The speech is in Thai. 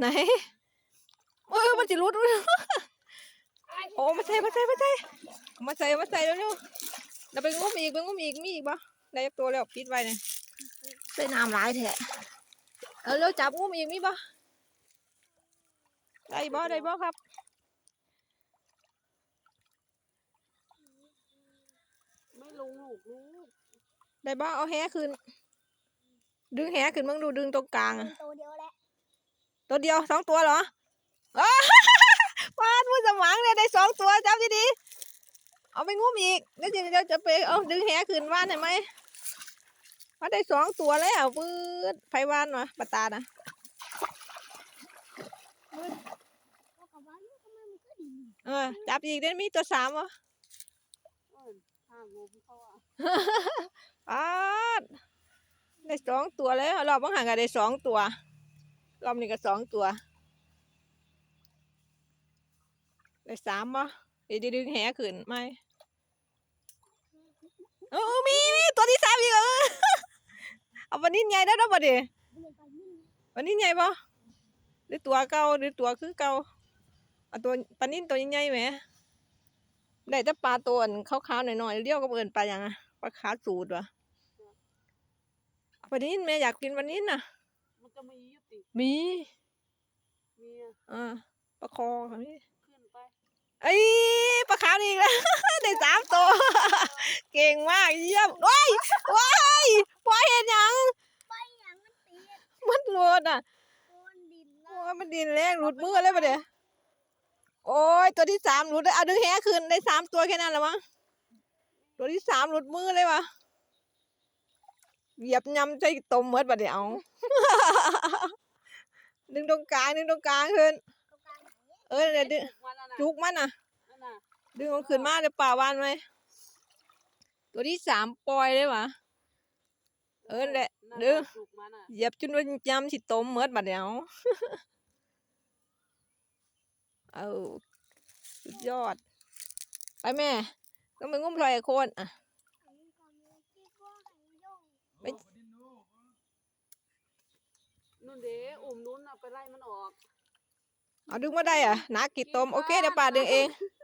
ไหนโอ้ยมันจะรุดโอ้มาใส่มาใส่มาใส่มาใส่มาใส่เร็วๆเราไปงุ้มอีกไปงุ้มอีกมีอีกปะได้จักตัวแล้วปิดไว้เนี่ยใส่น้ำหลายแท้เอาเร็วจับงุ้มอีกมีปะได้บ่ได้บ่ครับไม่ลงลูกลูกได้บ่เอาแหขึ้น ดึงแหขึ้นมึงดูดึงตรงกลางอะ ตัวเดียวแหละตัวเดียวสองตัวเหรออ้าววาดมือสมางเลยได้สองตัวจับดีๆเอาไปงุ้มอีกเดี๋ยวจะเดี๋ยวจะไปเอาดึงแหขึ้นว่านเห็นไหมว่าได้สองตัวแล้วปื๊ดไฟวานมาปะตานะก็กับว่าทำไมมันก็ดีเออจับอีกได้มีตัวสามวะเอิ้นห้างงเขาอะปาดได้สองตัวแล้วรอบบางห่างก็ได้สองตัว รอบนี้ก็สองตัวได้สามวะเดี๋ยวดึงแหขึ้นไหมเออมีมีตัวที่สามอีกเออเอาวันนี้ใหญ่ได้แล้วปะเดี๋ยวเรียนไปนี่วันนี้ใหญ่ปะหรือตัวเก่าหรือตัวคือเก่าเอาตัวปลานิ่นตัวใหญ่ๆไหมได้แต่ปลาตัวอันขาวๆหน่อยๆเรียวก็เอินปลาอย่างอะปลาขาสูตรวะปลานิ่นแม่อยากกินปลานิ่นน่ะ มันจะมีอยุติมีมีอะอ่าปลาคอค่ะพี่ขึ้นไปไอ้ยปลาขาวนี่อีกแล้ว ได้สามตัว เก่งมากเยี่ยมว้ายว้ายปล่อยเห็นยัง ไปอย่างมันตีมันหลุดอะโคนดินโอ้ยมันดินแรงหลุดมือเลยปะเดี๋ยวโอ้ยตัวที่สามหลุดเลยเอาดึงแหขึ้นได้สามตัวแค่นั้นแหละมั้งตัวที่สามหลุดมือเลยวะเหยียบยำใจตมเมดปะเดี๋ยวเอา ดึงตรงกลางดึงตรงกลางขึ้นตรงกลางไหนเออเดี๋ยวดึงจุกมันอะน่ะจุกมันอะนั่นน่ะ ดึงมันขึ้นมาเดี๋ยวป่าวานไหมตัวที่สามปล่อยเลยวะเออแหละนั่นเด้อจุกมันอะเหยียบจนวันยำสิตมเมดบัดเดี๋ยวเอาสุดยอด ไปแม่ ต้องไปงุ้มพลอยกับโคนอะไอ้ก่อ นเลยที่ว่าไอ้ย่องนู่นเด้อุ่มนู้นเอาไปไล่มันออก เอาดึงมาได้อะหนากิดตมโอเคเดี๋ยวป่าดึงเองเ